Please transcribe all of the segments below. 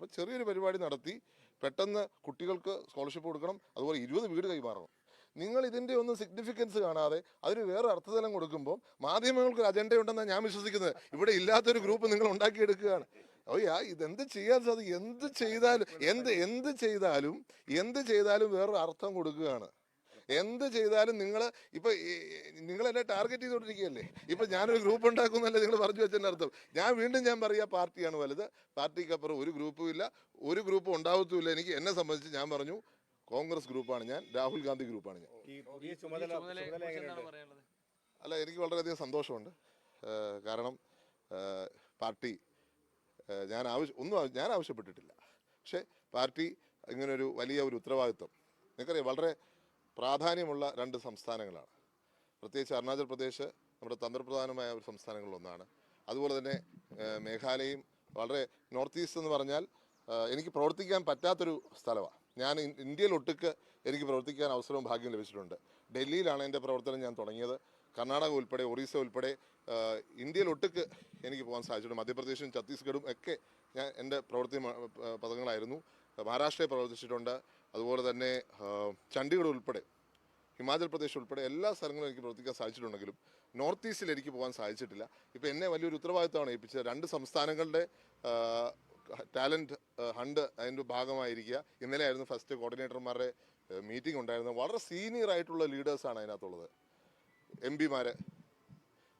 അപ്പോൾ ചെറിയൊരു പരിപാടി നടത്തി പെട്ടെന്ന് കുട്ടികൾക്ക് സ്കോളർഷിപ്പ് കൊടുക്കണം അതുപോലെ ഇരുപത് വീട് കൈമാറണം. നിങ്ങൾ ഇതിന്റെ ഒന്നും സിഗ്നിഫിക്കൻസ് കാണാതെ അതിന് വേറെ അർത്ഥതലം കൊടുക്കുമ്പോൾ മാധ്യമങ്ങൾക്ക് ഒരു അജണ്ട ഉണ്ടെന്നാണ് ഞാൻ വിശ്വസിക്കുന്നത്. ഇവിടെ ഇല്ലാത്തൊരു ഗ്രൂപ്പ് നിങ്ങൾ ഉണ്ടാക്കിയെടുക്കുകയാണ്. ഓയ്യാ ഇതെന്ത് ചെയ്യാൻ സാധിക്കും? എന്ത് ചെയ്താലും എന്ത് എന്ത് ചെയ്താലും എന്ത് ചെയ്താലും വേറൊരു അർത്ഥം കൊടുക്കുകയാണ്. എന്ത് ചെയ്താലും നിങ്ങൾ ഇപ്പൊ നിങ്ങൾ എന്നെ ടാർഗറ്റ് ചെയ്തുകൊണ്ടിരിക്കുകയല്ലേ? ഇപ്പൊ ഞാനൊരു ഗ്രൂപ്പ് ഉണ്ടാക്കുന്നല്ലേ നിങ്ങൾ പറഞ്ഞു വെച്ചതിന്റെ അർത്ഥം. ഞാൻ വീണ്ടും ഞാൻ പറയാ പാർട്ടിയാണ് വലുത്. പാർട്ടിക്കപ്പുറം ഒരു ഗ്രൂപ്പും ഇല്ല. ഒരു ഗ്രൂപ്പ് ഉണ്ടാവത്തുമില്ല. എനിക്ക് എന്നെ സംബന്ധിച്ച് ഞാൻ പറഞ്ഞു കോൺഗ്രസ് ഗ്രൂപ്പാണ് ഞാൻ രാഹുൽ ഗാന്ധി ഗ്രൂപ്പാണ് ഞാൻ. അല്ല എനിക്ക് വളരെയധികം സന്തോഷമുണ്ട്. കാരണം പാർട്ടി ഞാൻ ആവശ്യം ഒന്നും ഞാൻ ആവശ്യപ്പെട്ടിട്ടില്ല. പക്ഷേ പാർട്ടി ഇങ്ങനൊരു വലിയ ഒരു ഉത്തരവാദിത്വം. നിങ്ങൾക്കറിയാം വളരെ പ്രാധാന്യമുള്ള രണ്ട് സംസ്ഥാനങ്ങളാണ്. പ്രത്യേകിച്ച് അരുണാചൽ പ്രദേശ് നമ്മുടെ തന്ത്രപ്രധാനമായ ഒരു സംസ്ഥാനങ്ങളിലൊന്നാണ്. അതുപോലെ തന്നെ മേഘാലയയും വളരെ നോർത്ത് ഈസ്റ്റ് എന്ന് പറഞ്ഞാൽ എനിക്ക് പ്രവർത്തിക്കാൻ പറ്റാത്തൊരു സ്ഥലമാണ് ഞാൻ ഇന്ത്യയിൽ ഒട്ടുക്ക് എനിക്ക് പ്രവർത്തിക്കാൻ അവസരവും ഭാഗ്യം ലഭിച്ചിട്ടുണ്ട്. ഡൽഹിയിലാണ് എന്റെ പ്രവർത്തനം ഞാൻ തുടങ്ങിയത്. കർണാടക ഉൾപ്പെടെ ഒറീസ ഉൾപ്പെടെ ഇന്ത്യയിൽ ഒട്ടുക്ക് എനിക്ക് പോകാൻ സാധിച്ചിട്ടുണ്ട്. മധ്യപ്രദേശും ഛത്തീസ്ഗഡും ഒക്കെ ഞാൻ എന്റെ പ്രവൃത്തി മ- പദങ്ങളായിരുന്നു. മഹാരാഷ്ട്രയിൽ പ്രവർത്തിച്ചിട്ടുണ്ട്. അതുപോലെ തന്നെ ചണ്ഡീഗഡ് ഉൾപ്പെടെ ഹിമാചൽ പ്രദേശ് ഉൾപ്പെടെ എല്ലാ സ്ഥലങ്ങളും എനിക്ക് പ്രവർത്തിക്കാൻ സാധിച്ചിട്ടുണ്ടെങ്കിലും നോർത്ത് ഈസ്റ്റിൽ എനിക്ക് പോകാൻ സാധിച്ചിട്ടില്ല. ഇപ്പോൾ എന്നെ വലിയൊരു ഉത്തരവാദിത്തമാണ് ഏൽപ്പിച്ചത്. രണ്ട് സംസ്ഥാനങ്ങളുടെ ടാലന്റ് ഹണ്ട് അതിന്റെ ഭാഗമായിരിക്കുക. ഇന്നലെ ആയിരുന്നു ഫസ്റ്റ് കോർഡിനേറ്റർമാരുടെ മീറ്റിംഗ് ഉണ്ടായിരുന്നത്. വളരെ സീനിയർ ആയിട്ടുള്ള ലീഡേഴ്സാണ് അതിനകത്തുള്ളത്. എം പിമാർ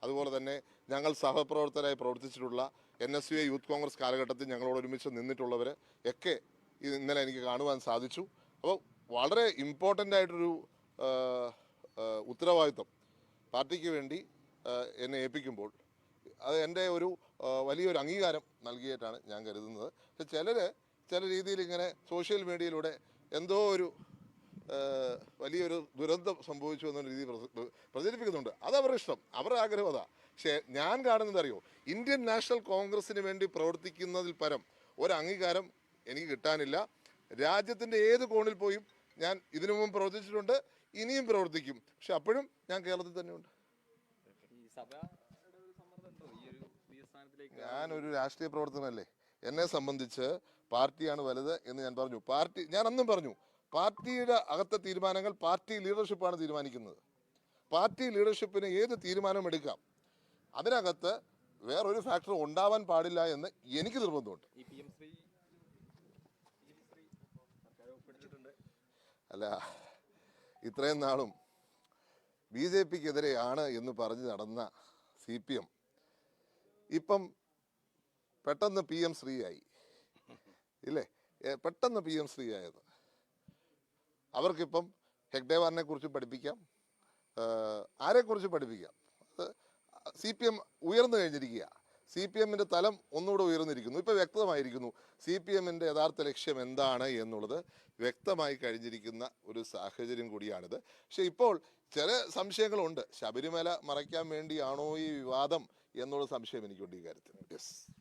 അതുപോലെ തന്നെ ഞങ്ങൾ സഹപ്രവർത്തകരായി പ്രവർത്തിച്ചിട്ടുള്ള N S U A youth Congress കാലഘട്ടത്തിൽ ഞങ്ങളോട് ഒരുമിച്ച് നിന്നിട്ടുള്ളവർ ഒക്കെ ഇന്നലെ എനിക്ക് കാണുവാൻ സാധിച്ചു. അപ്പോൾ വളരെ ഇമ്പോർട്ടന്റ് ആയിട്ടൊരു ഉത്തരവാദിത്വം പാർട്ടിക്ക് വേണ്ടി എന്നെ ഏൽപ്പിക്കുമ്പോൾ അത് എന്റെ ഒരു വലിയൊരു അംഗീകാരം നൽകിയിട്ടാണ് ഞാൻ കരുതുന്നത്. പക്ഷെ ചിലർ ചില രീതിയിൽ ഇങ്ങനെ സോഷ്യൽ മീഡിയയിലൂടെ എന്തോ ഒരു വലിയൊരു ദുരന്തം സംഭവിച്ചു എന്ന പ്രച- പ്രചരിപ്പിക്കുന്നുണ്ട്. അത് അവരുടെ ഇഷ്ടം. അവരുടെ ആഗ്രഹം അതാ. പക്ഷേ ഞാൻ കാണുന്നത് അറിയോ? ഇന്ത്യൻ നാഷണൽ കോൺഗ്രസിന് വേണ്ടി പ്രവർത്തിക്കുന്നതിൽ പരം ഒരു അംഗീകാരം എനിക്ക് കിട്ടാനില്ല. രാജ്യത്തിന്റെ ഏത് കോണിൽ പോയും ഞാൻ ഇതിനു മുമ്പ് പ്രവർത്തിച്ചിട്ടുണ്ട് ഇനിയും പ്രവർത്തിക്കും. പക്ഷെ അപ്പോഴും ഞാൻ കേരളത്തിൽ തന്നെയുണ്ട്. ഒരു ഞാനൊരു രാഷ്ട്രീയ പ്രവർത്തനമല്ലേ എന്നെ സംബന്ധിച്ച് പാർട്ടിയാണ് വലുത് എന്ന് ഞാൻ പറഞ്ഞു. പാർട്ടി ഞാൻ അന്നും പറഞ്ഞു പാർട്ടിയുടെ അകത്തെ തീരുമാനങ്ങൾ പാർട്ടി ലീഡർഷിപ്പാണ് തീരുമാനിക്കുന്നത്. പാർട്ടി ലീഡർഷിപ്പിന് ഏത് തീരുമാനവും എടുക്കാം. അതിനകത്ത് വേറൊരു ഫാക്ടർ ഉണ്ടാവാൻ പാടില്ല എന്ന് എനിക്ക് നിർബന്ധമുണ്ട് ഈ P M Shri P M Shri സർക്കാർ ഒപ്പിട്ടിട്ടുണ്ട് അല്ല ഇത്രയും നാളും ബി ജെ പിക്കെതിരെയാണ് എന്ന് പറഞ്ഞ് നടന്ന സി പി എം. ഇപ്പം പെട്ടെന്ന് പി എം ശ്രീയായി. ഇല്ലേ? പെട്ടെന്ന് പി എം ശ്രീ ആയത് അവർക്കിപ്പം ഹെഗ്ഡേവാറിനെ കുറിച്ച് പഠിപ്പിക്കാം. ആരെക്കുറിച്ച് പഠിപ്പിക്കാം? അത് സി പി എം ഉയർന്നു കഴിഞ്ഞിരിക്കുക സി പി എമ്മിന്റെ തലം ഒന്നുകൂടെ ഉയർന്നിരിക്കുന്നു. ഇപ്പോൾ വ്യക്തമായിരിക്കുന്നു സി പി എമ്മിന്റെ യഥാർത്ഥ ലക്ഷ്യം എന്താണ് എന്നുള്ളത് വ്യക്തമായി കഴിഞ്ഞിരിക്കുന്ന ഒരു സാഹചര്യം കൂടിയാണിത്. പക്ഷേ ഇപ്പോൾ ചില സംശയങ്ങളുണ്ട്. ശബരിമല മറയ്ക്കാൻ വേണ്ടിയാണോ ഈ വിവാദം എന്നുള്ള സംശയം എനിക്കുണ്ട് ഈ കാര്യത്തിൽ. യെസ്.